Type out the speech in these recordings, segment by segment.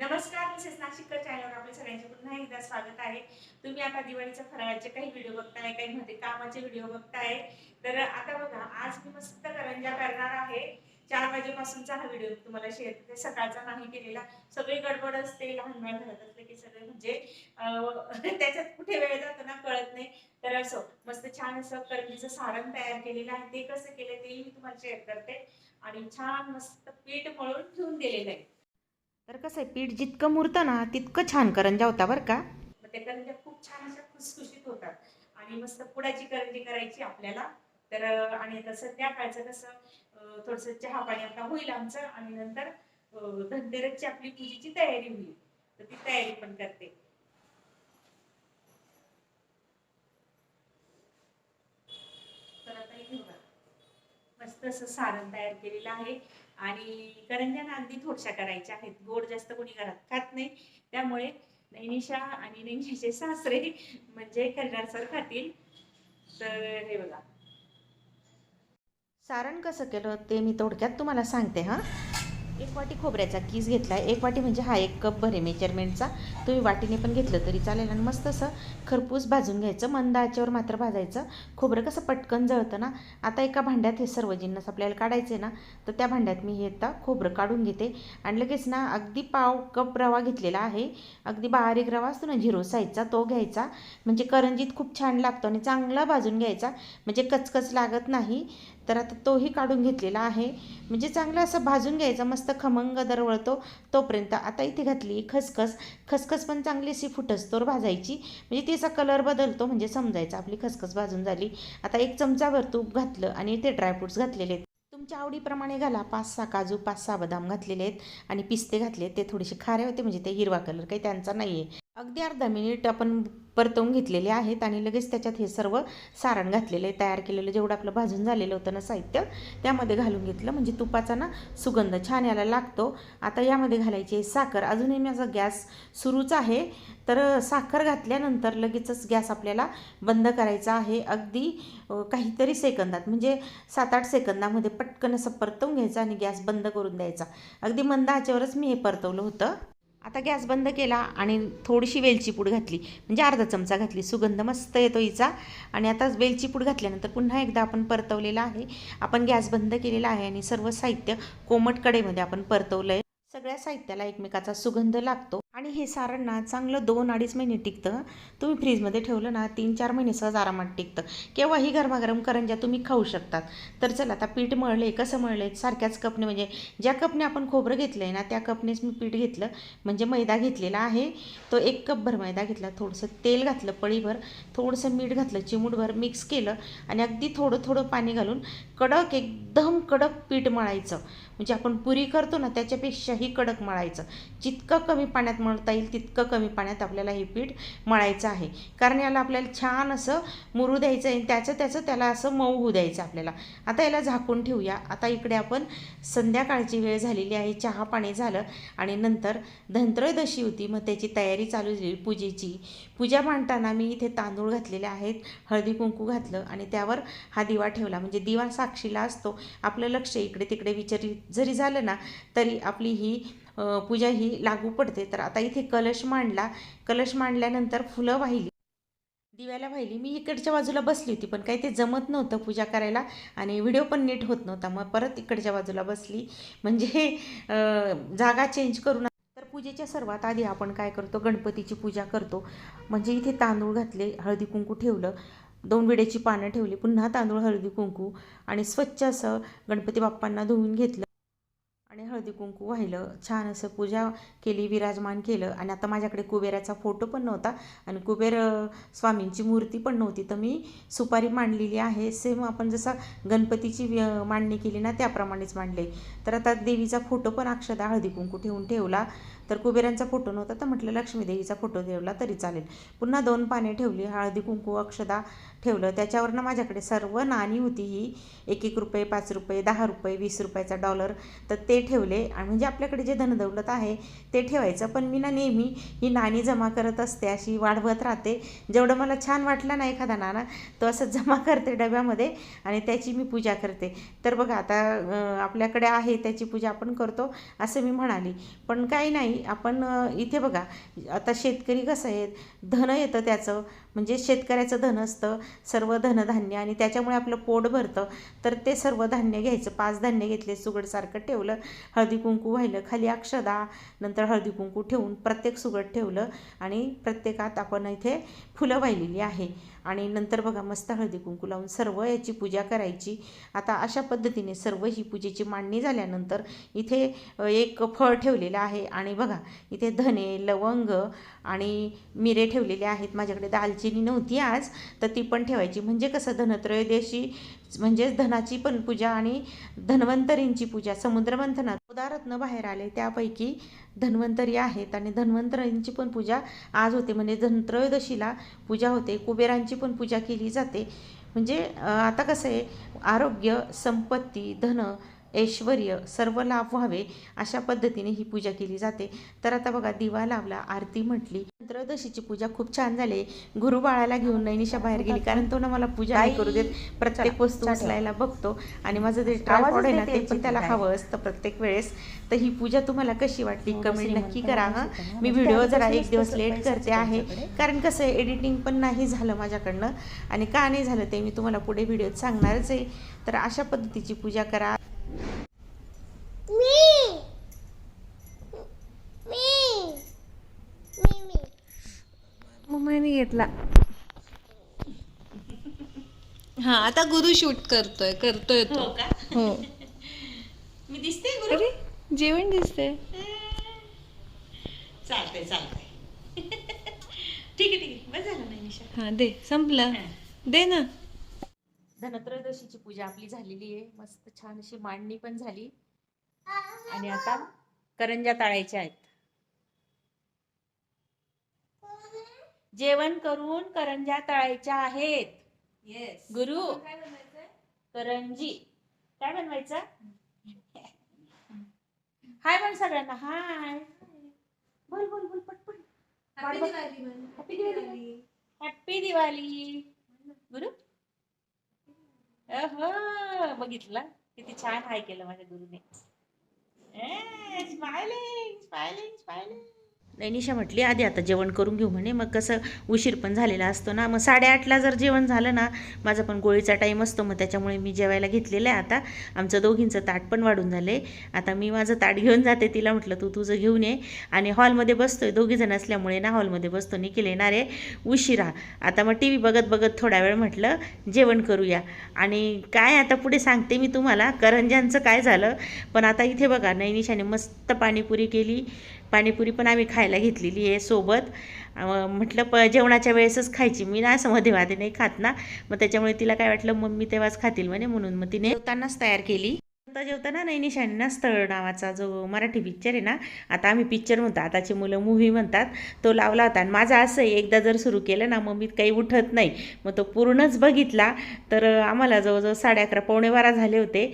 नमस्कार मिसेस नाशिककर चॅनलवर आपल्या सगळ्यांचे पुन्हा एकदा स्वागत आहे. तुम्ही आता दिवाळीच्या फराळाचे काही व्हिडिओ बघताय काही मध्ये कामाचे व्हिडिओ बघताय. तर आता बघा आज मी मस्त करंजा करणार आहे. चार वाजेपासूनचा हा व्हिडिओ तुम्हाला शेअर करते. सकाळचा नाही केलेला. सगळी गडबड असते लहान मुलं घरात असले की सगळे म्हणजे त्याच्यात कुठे वेळ जातो ना कळत नाही. तर असं मस्त छान असं करंजीचं सारण तयार केलेलं आहे. ते कसं केलं तेही मी तुम्हाला शेअर करते. आणि छान मस्त पीठ मळून ठेवून दिलेलं आहे. तर कसं आहे पीठ जितकं मुरतं ना तितकं छान करंजा होता बरं का. मग त्या करंज्या खूप छान अशा खुसखुशीत होतात. आणि मस्त पुडाची करंजी करायची आपल्याला. तर आणि आता संध्याकाळचं कसं अं, थोडंसं चहा पाणी आता होईल आमचं. आणि नंतर धनतेरसची आपली पूजेची तयारी होईल. तर ती तयारी पण करते. तर आता मस्त असं सारण तयार केलेलं आहे. आणि करंज्या अगदी थोडशा करायच्या आहेत. गोड जास्त कोणी घरात खात नाही. त्यामुळे नैनिशा आणि नैनिशाचे सासरे म्हणजे करणार सर खातील. तर हे बघा. सारण कसं केलं ते मी थोडक्यात तुम्हाला सांगते हां. एक वाटी खोबऱ्याचा किस घेतला आहे एक वाटी म्हणजे हा एक कप भरे मेजरमेंटचा तुम्ही वाटीने पण घेतलं तरी चालेल आणि मस्त असं खरपूस भाजून घ्यायचं. मंद आचेवर मात्र भाजायचं. खोबरं कसं पटकन जळतं ना. आता एका भांड्यात हे सर्व जिन्नस आपल्याला काढायचे ना तर त्या भांड्यात मी हे आता खोबरं काढून घेते. आणि लगेच ना अगदी पाव कप रवा घेतलेला आहे. अगदी बारीक रवा असतो ना झिरो साईजचा तो घ्यायचा. म्हणजे करंजीत खूप छान लागतो आणि चांगला भाजून घ्यायचा. म्हणजे कचकच लागत नाही. तर आता तोही काढून घेतलेला आहे. म्हणजे चांगलं असं भाजून घ्यायचं मस्त खमंग दरवळतो तोपर्यंत. आता इथे घातली खसखस. खसखस पण चांगली अशी फुटसतोर भाजायची. म्हणजे तिचा कलर बदलतो म्हणजे समजायचं. आपली खसखस भाजून झाली. आता एक चमचाभर तूप घातलं आणि ते ड्रायफ्रुट्स घातलेले आहेत. तुमच्या आवडीप्रमाणे घाला. पाच सहा काजू पाच सहा बदाम घातलेले आहेत. आणि पिस्ते घातले ते थोडेसे खारे होते म्हणजे ते हिरवा कलर काही त्यांचा नाही आहे अगदी अर्धा मिनिट आपण परतवून घेतलेले आहेत आणि लगेच त्याच्यात हे सर्व सारण घातलेलं आहे तयार केलेलं जेवढं आपलं भाजून झालेलं होतं ना साहित्य त्यामध्ये घालून घेतलं. म्हणजे तुपाचा ना सुगंध छान याला लागतो. आता यामध्ये घालायची आहे साखर. अजूनही माझा गॅस सुरूच आहे. तर साखर घातल्यानंतर लगेचच गॅस आपल्याला बंद करायचा आहे. अगदी काहीतरी सेकंदात म्हणजे सात आठ सेकंदामध्ये पटकन असं परतवून घ्यायचं आणि गॅस बंद करून द्यायचा. अगदी मंद आचेवरच मी हे परतवलं होतं. आता गॅस बंद केला आणि थोडीशी वेलची पूड घातली. म्हणजे अर्धा चमचा घातली. सुगंध मस्त येतो हिचा. आणि आता वेलची पूड घातल्यानंतर पुन्हा एकदा आपण परतवलेला आहे. आपण गॅस बंद केलेला आहे आणि सर्व साहित्य कोमट कडेमध्ये आपण परतवलं आहे सगळ्या साहित्याला एकमेकाचा सुगंध लागतो. आणि हे सारण ना चांगलं दोन अडीच महिने टिकतं. तुम्ही फ्रीजमध्ये ठेवलं ना तीन चार महिने सहज आरामात टिकतं. केव्हाही गरमागरम करंज्या तुम्ही खाऊ शकतात. तर चला आता पीठ मळले कसं मळले सारख्याच कपने म्हणजे ज्या कपने आपण खोबरं घेतलं आहे ना त्या कपनेच मी पीठ घेतलं. म्हणजे मैदा घेतलेला आहे. तो एक कपभर मैदा घेतला. थोडंसं तेल घातलं पळीभर. थोडंसं मीठ घातलं चिमूटभर मिक्स केलं आणि अगदी थोडं थोडं पाणी घालून कडक एकदम कडक पीठ मळायचं. म्हणजे आपण पुरी करतो ना त्याच्यापेक्षाही कडक मळायचं. जितकं कमी पाण्यात मळता येईल तितकं कमी पाण्यात आपल्याला हे पीठ मळायचं आहे. कारण याला आपल्याला छान असं मुरू द्यायचं आहे त्याचं त्याचं त्याला असं मऊ होऊ द्यायचं आपल्याला. आता याला झाकून ठेवूया. आता इकडे आपण संध्याकाळची वेळ झालेली आहे. चहा पाणी झालं आणि नंतर धनत्रयोदशी होती. मग त्याची तयारी चालू झाली. पूजेची. पूजा मांडताना मी इथे तांदूळ घातलेले आहेत हळदी कुंकू घातलं आणि त्यावर हा दिवा ठेवला. म्हणजे दिवा साक्षीला असतो. आपलं लक्ष इकडे तिकडे विचलित जरी झालं ना तरी आपली ही पूजा ही लागू पडते. तर आता इथे कलश मांडला. कलश मांडल्यानंतर फुलं वाहिली. दिव्याला वाहिली. मी इकडच्या बाजूला बसली होती पण काही ते जमत नव्हतं पूजा करायला आणि व्हिडिओ पण नीट होत नव्हता. मग परत इकडच्या बाजूला बसली. म्हणजे जागा चेंज करून पूजेच्या सर्वात आधी आपण काय करतो? गणपतीची पूजा करतो. म्हणजे इथे तांदूळ घातले हळदी कुंकू ठेवलं दोन विड्याची पानं ठेवली पुन्हा तांदूळ हळदी कुंकू आणि स्वच्छ असं गणपती बाप्पांना धुवून घेतलं आणि हळदी कुंकू वाहिलं. छान असं पूजा केली विराजमान केलं आणि आता माझ्याकडे कुबेराचा फोटो पण नव्हता आणि कुबेर स्वामींची मूर्ती पण नव्हती. तर मी सुपारी मांडलेली आहे. सेम आपण जसा गणपतीची मांडणी केली ना त्याप्रमाणेच मांडले. तर आता देवीचा फोटो पण अक्षदा हळदी कुंकू ठेवून ठेवला. तर कुबेरांचा फोटो नव्हता तर म्हटलं लक्ष्मीदेवीचा फोटो ठेवला तरी चालेल. पुन्हा दोन पाने ठेवली हळदी कुंकू अक्षदा ठेवलं. त्याच्यावरनं माझ्याकडे सर्व नाणी होती ही. एक एक रुपये पाच रुपये दहा रुपये वीस रुपयाचा डॉलर तर ते ठेवले. आणि म्हणजे आपल्याकडे जे धनदौलत आहे ते ठेवायचं. पण मी ना नेहमी ही नाणी जमा करत असते अशी वाढवत राहते. जेवढं मला छान वाटलं ना एखादा नाणा तो असं जमा करते डब्यामध्ये आणि त्याची मी पूजा करते. तर बघा आता आपल्याकडे आहे त्याची पूजा आपण करतो असं मी म्हणाली. पण काही नाही आपण इथे बघा आता शेतकरी कसं आहे धन येतं त्याचं. म्हणजे शेतकऱ्याचं धन असतं सर्व धनधान्य आणि त्याच्यामुळे आपलं पोट भरतं. तर ते सर्व धान्य घ्यायचं. पाच धान्य घेतले सुगडसारखं ठेवलं. हळदी कुंकू व्हायलं खाली अक्षदा नंतर हळदी कुंकू ठेवून प्रत्येक सुगड ठेवलं आणि प्रत्येकात आपण इथे फुलं वाहिलेली आहे. आणि नंतर बघा मस्त हळदी कुंकू लावून सर्व याची पूजा करायची. आता अशा पद्धतीने सर्व ही पूजेची मांडणी झाल्यानंतर इथे एक फळ ठेवलेलं आहे. आणि बघा इथे धने लवंग आणि मिरे ठेवलेले आहेत. माझ्याकडे दालचिनी नव्हती आज तर ती पण ठेवायची. म्हणजे कसं धनत्रयोदशी म्हणजेच धनाची पण पूजा आणि धन्वंतरींची पूजा समुद्रमंथनात उदारत्न बाहेर आले त्यापैकी धन्वंतरी आहेत आणि धन्वंतरींची पण पूजा आज होते. म्हणजे धनत्रयोदशीला पूजा होते. कुबेरांची पण पूजा केली जाते. म्हणजे आता कसं आहे? आरोग्य संपत्ती धन ऐश्वर सर्व लाभ व्हावे अशा पद्धतीने ही पूजा केली जाते. तर आता बघा दिवा लावला आरती म्हटली. त्रयोदशीची पूजा खूप छान झाली. गुरु बाळाला घेऊन नैनिशा बाहेर गेली. कारण तो ना मला पूजा नाही करू देत. प्रत्येक वस्तू उचलायला बघतो. आणि माझं ते ट्रायपॉड आहे ना ते पण त्याला हवं असतं प्रत्येक वेळेस. तर ही पूजा तुम्हाला कशी वाटली? कमेंट नक्की करा हा. मी व्हिडिओ जरा एक दिवस लेट करते आहे. कारण कसं आहे एडिटिंग पण नाही झालं माझ्याकडनं. आणि का नाही झालं ते मी तुम्हाला पुढे व्हिडिओत सांगणारच आहे. तर अशा पद्धतीची पूजा करा मी मी मी मी मम्मीने घेतला. हा आता गुरु शूट करतोय करतोय तो. हो का? हो. मी दिसते गुरु? अरे जेवण दिसते चालतंय चालतंय. ठीक आहे ठीक आहे. बस झालं नाही निशा. हा दे संपलं. दे ना. धनत्रयोदशीची पूजा आपली झालेली आहे. मस्त छान अशी मांडणी पण झाली. आणि आता करंजा तळायच्या आहेत. जेवण करून करंजा तळायच्या आहेत. येस गुरु. करंजी. काय बनवायचं? हाय म्हण सगळ्यांना हाय. बोल बोल बोल पटपट हॅपी दिवाळी हॅपी दिवाळी गुरु. अहो बघितलं? किती छान हाय केलं माझ्या गुरुने. स्माइलिंग स्माइलिंग स्माइलिंग नैनिशा म्हटली आधी आता जेवण करून घेऊ म्हणे. मग कसं उशीर पण झालेला असतो ना. मग साडेआठला जर जेवण झालं ना माझा पण गोळीचा टाईम असतो. मग त्याच्यामुळे मी जेवायला घेतलेलं आहे आता. आमचं दोघींचं ताट पण वाढून झालं आहे आता मी माझं ताट घेऊन जाते तिला म्हटलं तू तुझं घेऊन ये. आणि हॉलमध्ये बसतो आहे दोघीजण असल्यामुळे ना हॉलमध्ये बसतो. निखिल येणार आहे. उशिरा. आता मग टी व्ही बघत बघत थोडा वेळ म्हटलं जेवण करूया. आणि काय आता पुढे सांगते मी तुम्हाला. करंज्यांचं काय झालं? पण आता इथे बघा नैनिशाने मस्त पाणीपुरी केली. पाणीपुरी पण आम्ही खायला घेतलेली आहे सोबत. म्हटलं प जेवणाच्या वेळेसच खायची. मी ना असं मध्ये मध्ये नाही खात ना. मग त्याच्यामुळे तिला काय वाटलं मम्मी तेव्हाच खातील म्हणे म्हणून. मग तिने जेवतानाच तयार केली. जेवता जेवताना नैनिशाने ना स्थळ नावाचा जो मराठी पिक्चर आहे ना आता आम्ही पिक्चर म्हणतो आताची मुलं मूव्ही म्हणतात तो लावला होता. आणि माझं असं आहे एकदा जर सुरू केलं ना मग मी काही उठत नाही. मग तो पूर्णच बघितला. तर आम्हाला जवळजवळ साडे अकरा पावणे बारा झाले होते.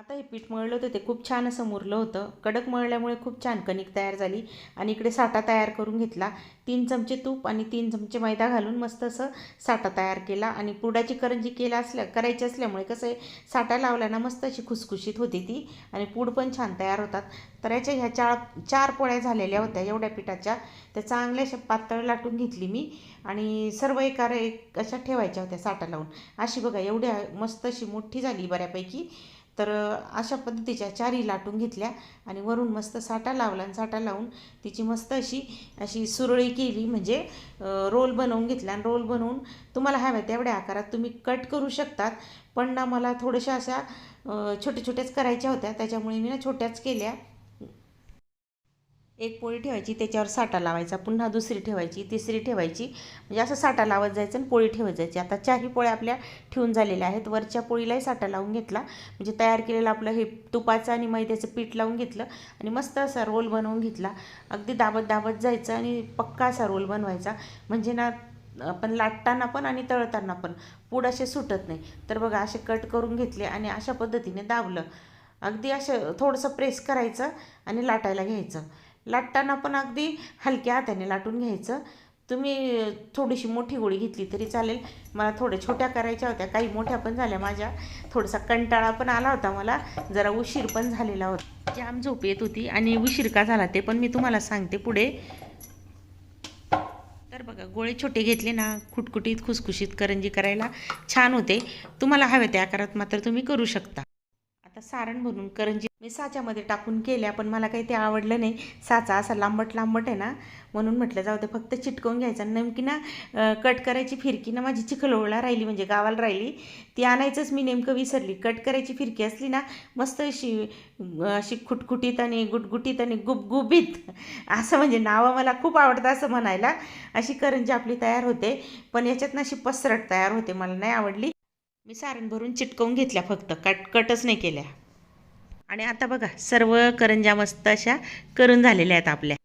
आता हे पीठ मळलं होतं ते खूप छान असं मुरलं होतं. कडक मळल्यामुळे खूप छान कणिक तयार झाली आणि इकडे साठा तयार करून घेतला. तीन चमचे तूप आणि तीन चमचे मैदा घालून मस्त असं साठा तयार केला आणि पुडाची करंजी केला असल्या करायची असल्यामुळे कसं आहे साठा लावला ना मस्त अशी खुसखुशीत होती ती आणि पूड पण छान तयार होतात. तर याच्या ह्या चार चार पोळ्या झालेल्या होत्या एवढ्या पिठाच्या. त्या चांगल्याशा पातळ लाटून घेतली मी आणि सर्व एका एक अशा ठेवायच्या होत्या साठा लावून. अशी बघा एवढ्या मस्त अशी मोठी झाली बऱ्यापैकी. तर अशा पद्धतीच्या चारी लाटून घेतल्या आणि वरून मस्त साठा लावला आणि साठा लावून तिची मस्त अशी अशी सुरळी केली. म्हणजे रोल बनवून घेतला आणि रोल बनवून तुम्हाला हव्या तेवढ्या आकारात तुम्ही कट करू शकतात. पण ना मला थोड्याशा अशा छोट्या छोट्याच करायच्या होत्या. त्याच्यामुळे मी ना छोट्याच केल्या. एक पोळी ठेवायची त्याच्यावर साठा लावायचा पुन्हा दुसरी ठेवायची तिसरी ठेवायची. म्हणजे असं साठा लावत जायचं आणि पोळी ठेवत जायची. आता चारही पोळ्या आपल्या ठेवून झालेल्या आहेत. वरच्या पोळीलाही साठा लावून घेतला. म्हणजे तयार केलेलं आपलं हे तुपाचं आणि मैद्याचं पीठ लावून घेतलं आणि मस्त असा रोल बनवून घेतला. अगदी दाबत दाबत जायचं आणि पक्का असा रोल बनवायचा. म्हणजे ना आपण लाटताना पण आणि तळताना पण पूड असे सुटत नाही. तर बघा असे कट करून घेतले आणि अशा पद्धतीने दाबलं. अगदी असं थोडंसं प्रेस करायचं आणि लाटायला घ्यायचं. लाटताना पण अगदी हलक्या हाताने लाटून घ्यायचं. तुम्ही थोडीशी मोठी गोळी घेतली तरी चालेल. मला थोड्या छोट्या करायच्या होत्या काही मोठ्या पण झाल्या माझ्या. थोडासा कंटाळा पण आला होता मला. जरा उशीर पण झालेला होता. जाम झोप येत होती आणि उशीर का झाला ते पण मी तुम्हाला सांगते पुढे. तर बघा गोळे छोटे घेतले ना खुटखुटीत खुसखुशीत करंजी करायला छान होते. तुम्हाला हवे त्या आकारात मात्र तुम्ही करू शकता. आता सारण भरून करंजी मी साच्यामध्ये टाकून केल्या पण मला काही ते आवडलं नाही. साचा असा लांबट लांबट आहे ना म्हणून म्हटलं जाऊ ते फक्त चिटकवून घ्यायचं. नेमकी ना कट करायची फिरकी ना माझी चिखलोळला राहिली म्हणजे गावाला राहिली. ती आणायचंच मी नेमकं विसरली. कट करायची फिरकी असली ना मस्त अशी अशी खुटखुटीत आणि गुटगुटीत आणि गुबगुबीत असं म्हणजे नावं मला खूप आवडतं असं म्हणायला अशी करंजी आपली तयार होते. पण याच्यात ना अशी पसरट तयार होते मला नाही आवडली. मी सारण भरून चिटकवून घेतल्या फक्त. कट कटच नाही केल्या. आणि आता बघा सर्व करंज्या मस्त अशा करून झालेल्या आहेत आपल्या.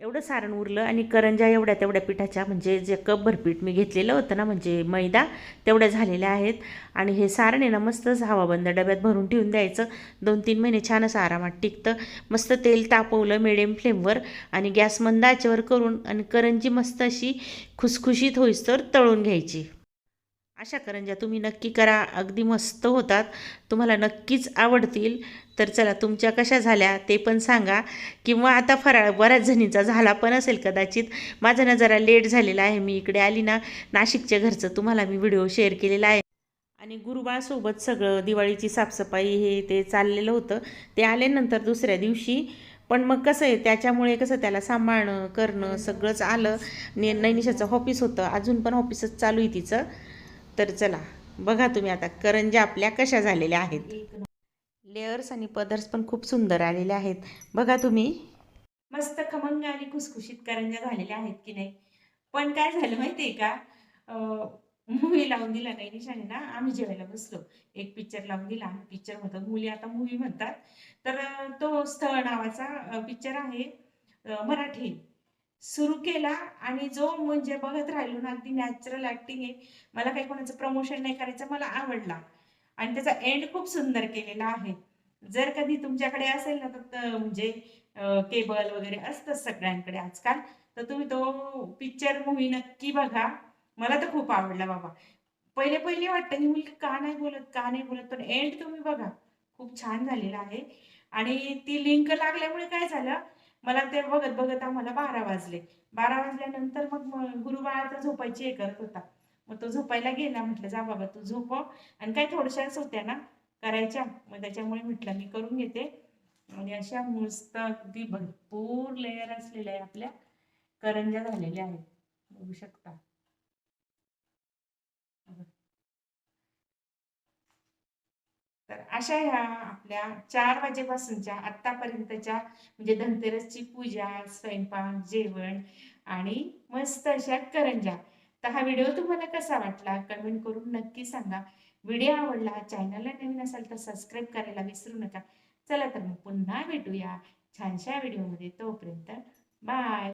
एवढं सारण उरलं आणि करंज्या एवढ्या तेवढ्या पिठाच्या म्हणजे जे कप भरपीठ मी घेतलेलं होतं ना म्हणजे मैदा तेवढ्या झालेल्या आहेत. आणि हे सारण आहे ना मस्तच हवाबंद डब्यात भरून ठेवून द्यायचं. दोन तीन महिने छान असं आरामात टिकतं. मस्त तेल तापवलं मिडियम फ्लेमवर आणि गॅस मंद आचेवर करून आणि करंजी मस्त अशी खुसखुशीत होईस्तोवर तळून घ्यायची. अशा करंज्या तुम्ही नक्की करा. अगदी मस्त होतात. तुम्हाला नक्कीच आवडतील. तर चला तुमच्या कशा झाल्या ते पण सांगा. किंवा आता फराळ बऱ्याच जणींचा झाला पण असेल कदाचित. माझं ना जरा लेट झालेला आहे. मी इकडे आली ना नाशिकच्या घरचं तुम्हाला मी व्हिडिओ शेअर केलेला आहे. आणि गुरुबाळसोबत सगळं दिवाळीची साफसफाई हे ते चाललेलं होतं. ते आल्यानंतर दुसऱ्या दिवशी. पण मग कसं आहे त्याच्यामुळे कसं त्याला सांभाळणं करणं सगळंच आलं. ने नैनिशाचं ऑफिस होतं. अजून पण ऑफिसच चालू आहे तिचं. तर चला बघा तुम्ही आता करंज्या आपल्या कशा झालेल्या आहेत. लेअर्स आणि पदर्स पण खूप सुंदर आलेले आहेत. बघा तुम्ही. मस्त खमंग आणि खुसखुशीत करंज्या झालेल्या आहेत की नाही? पण काय झालं माहितीये का? मूवी लावून दिला नाही निशाने ना? आम्ही जेवायला बसलो. एक पिक्चर लावून दिला. पिक्चर म्हणतात मुली आता मूवी म्हणतात. तर तो स्थळ नावाचा पिक्चर आहे मराठी. सुरू केला आणि जो म्हणजे बघत राहिलो ना अगदी नॅचरल ऍक्टिंग आहे. मला काही कोणाचं प्रमोशन नाही करायचं मला आवडला. आणि त्याचा एंड खूप सुंदर केलेला आहे. जर कधी तुमच्याकडे असेल ना तर म्हणजे केबल वगैरे असतं सगळ्यांकडे आजकाल. तर तुम्ही तो पिक्चर मूवी नक्की बघा. मला तर खूप आवडला बाबा. पहिले पहिले वाटतं ही मुलगी का नाही बोलत का नाही बोलत? पण एंड तुम्ही बघा. खूप छान झालेला आहे. आणि ती लिंक लागल्यामुळे काय झालं? मला ते बघत बघत आम्हाला बारा वाजले. बारा वाजल्यानंतर मग गुरुबाळाचा झोपायची हे करत होता. मग तो झोपायला गेला म्हटलं जा बाबा तू झोपव आणि काय थोड्याशाच होत्या ना करायच्या. मग त्याच्यामुळे म्हटलं मी करून घेते. आणि अशा मस्त अगदी भरपूर लेअर असलेल्या आहे आपल्या करंज्या झालेल्या आहेत. बघू शकता. तर अशा ह्या आपल्या चार वाजेपासूनच्या आत्तापर्यंतच्या म्हणजे धनतेरसची पूजा स्वयंपाक जेवण आणि मस्त अशा करंज्या तर हा व्हिडिओ तुम्हाला कसा वाटला कमेंट करून नक्की सांगा. व्हिडिओ आवडला चॅनलला नवीन असाल तर सबस्क्राईब करायला विसरू नका. चला तर मग पुन्हा भेटूया छानशा व्हिडिओमध्ये. तोपर्यंत बाय.